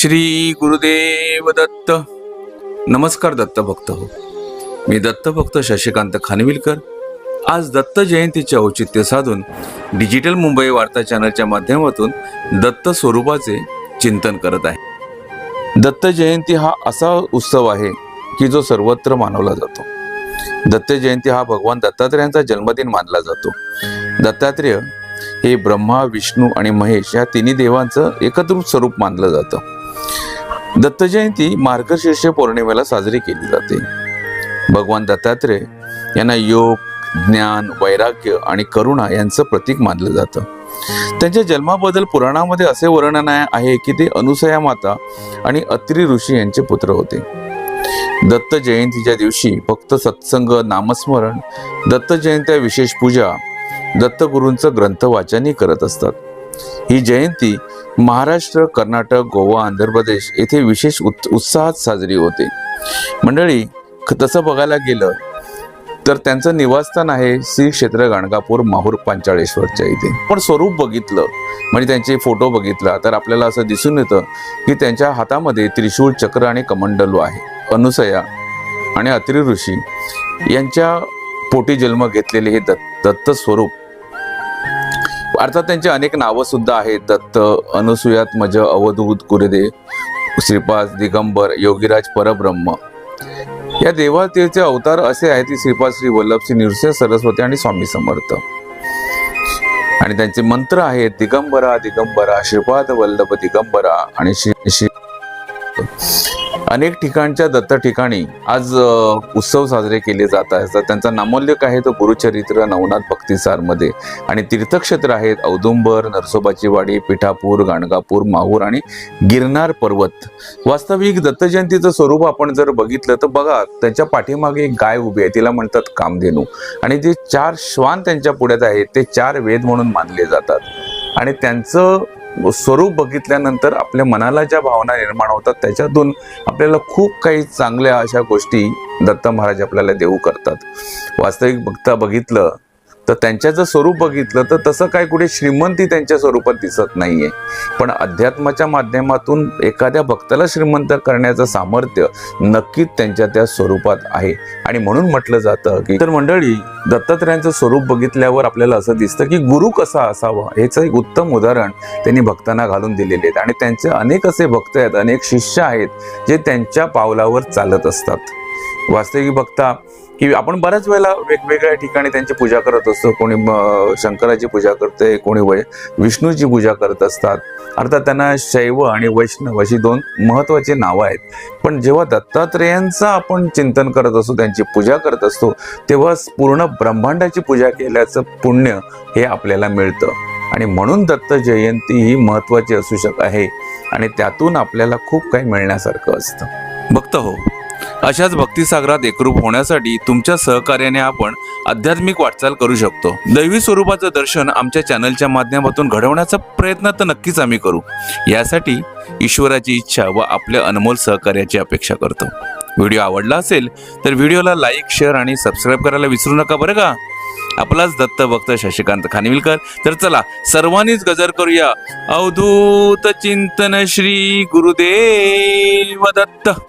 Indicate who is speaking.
Speaker 1: श्री गुरुदेव दत्त. नमस्कार दत्त भक्त हो. मी दत्तभक्त शशिकांत खानविलकर. आज दत्त जयंतीचे औचित्य साधून डिजिटल मुंबई वार्ता चॅनलच्या माध्यमातून दत्त स्वरूपाचे चिंतन करत आहे. दत्त जयंती हा असा उत्सव आहे की जो सर्वत्र मानवला जातो. दत्त जयंती हा भगवान दत्तात्रेयांचा जन्मदिन मानला जातो. दत्तात्रेय हे ब्रह्मा विष्णू आणि महेश या तिन्ही देवांचं एकत्रित स्वरूप मानलं जातं. दत्तजयंती मार्गशीर्ष पौर्णिमेला साजरी केली जाते. भगवान दत्तात्रेय यांना योग ज्ञान वैराग्य आणि करुणा यांचं प्रतीक मानलं जातं. त्यांच्या जन्माबद्दल पुराणामध्ये असे वर्णन आहे की ते अनुसया माता आणि अत्रि ऋषी यांचे पुत्र होते. दत्त जयंतीच्या दिवशी फक्त सत्संग नामस्मरण दत्त जयंत्या विशेष पूजा दत्तगुरूंचं ग्रंथ वाचनही करत असतात. ही जयंती महाराष्ट्र कर्नाटक गोवा आंध्र प्रदेश येथे विशेष उत्- उत्साहात साजरी होते. मंडळी ख- तसं बघायला गेलं तर त्यांचं निवासस्थान आहे श्री क्षेत्र गाणगापूर माहूर पांचाळेश्वरच्या इथे. पण स्वरूप बघितलं म्हणजे त्यांचे फोटो बघितला तर आपल्याला असं दिसून येतं की त्यांच्या हातामध्ये त्रिशूळ चक्र आणि कमंडलू आहे. अनुसया आणि अत्रि ऋषी यांच्या पोटी जन्म घेतलेले हे दत्त दत्त स्वरूप अर्थात त्यांची अनेक नावं सुद्धा आहेत. दत्त अनुसूयात्मज अवधूत गुरुदेव श्रीपाद दिगंबर योगीराज परब्रह्म. या देवातेचे अवतार असे आहेत की श्रीपाद श्री वल्लभ श्री नृसिंह सरस्वती आणि स्वामी समर्थ. आणि त्यांचे मंत्र आहेत दिगंबरा दिगंबरा श्रीपाद वल्लभ दिगंबरा आणि श्री श्री अनेक ठिकाणच्या दत्त ठिकाणी आज उत्सव साजरे केले जात आहेत. तर त्यांचा नामोल्लेख आहे? तो गुरुचरित्र नवनाथ भक्तिसारमध्ये. आणि तीर्थक्षेत्र आहेत औदुंबर नरसोबाची वाडी पिठापूर गाणगापूर माहूर आणि गिरनार पर्वत. वास्तविक दत्तजयंतीचं स्वरूप आपण जर बघितलं तर बघा त्यांच्या पाठीमागे एक गाय उभी आहे. तिला म्हणतात कामधेनू. आणि जे चार श्वान त्यांच्या पुढ्यात आहेत ते चार वेद म्हणून मानले जातात. आणि त्यांचं स्वरूप बघितल्यानंतर आपल्या मनाला ज्या भावना निर्माण होतात त्याच्यातून आपल्याला खूप काही चांगल्या अशा गोष्टी दत्त महाराज आपल्याला देऊ करतात. वास्तविक बघता बघितलं तर त्यांच्या जर स्वरूप बघितलं तर तसं काय कुठे श्रीमंती त्यांच्या स्वरूपात दिसत नाहीये. पण अध्यात्माच्या माध्यमातून एखाद्या भक्ताला श्रीमंत करण्याचं सामर्थ्य नक्कीच त्यांच्या त्या स्वरूपात आहे. आणि म्हणून म्हटलं जातं की तर मंडळी दत्तात्रयांचं स्वरूप बघितल्यावर आपल्याला असं दिसतं की गुरु कसा असावा ह्याचं एक उत्तम उदाहरण त्यांनी भक्तांना घालून दिलेले आहेत. आणि त्यांचे अनेक असे भक्त आहेत अनेक शिष्य आहेत जे त्यांच्या पावलावर चालत असतात. वास्तविक बघता की आपण बऱ्याच वेळेला वेगवेगळ्या ठिकाणी त्यांची पूजा करत असतो. कोणी शंकराची पूजा करते कोणी वै विष्णूची पूजा करत असतात. अर्थात त्यांना शैव आणि वैष्णव अशी दोन महत्वाची नावं आहेत. पण जेव्हा दत्तात्रेयांचं आपण चिंतन करत असतो त्यांची पूजा करत असतो तेव्हा पूर्ण ब्रह्मांडाची पूजा केल्याचं पुण्य हे आपल्याला मिळतं. आणि म्हणून दत्त जयंती ही महत्वाची असू शक आहे. आणि त्यातून आपल्याला खूप काही मिळण्यासारखं असतं. बघतं हो. अशाच भक्तिसागरात एकरूप होण्यासाठी तुमच्या सहकार्याने आपण आध्यात्मिक वाटचाल करू शकतो. दैवी स्वरूपाचं दर्शन आमच्या चॅनलच्या माध्यमातून घडवण्याचा प्रयत्न तर नक्कीच आम्ही करू. यासाठी ईश्वराची इच्छा व आपल्या अनमोल सहकार्याची अपेक्षा करतो. व्हिडिओ आवडला असेल तर व्हिडिओला लाईक शेअर आणि सबस्क्राईब करायला विसरू नका बरं का? आपलाच दत्त भक्त शशिकांत खानविलकर तर चला सर्वांनीच गजर करूया. अवधूत चिंतन श्री गुरुदेव दत्त.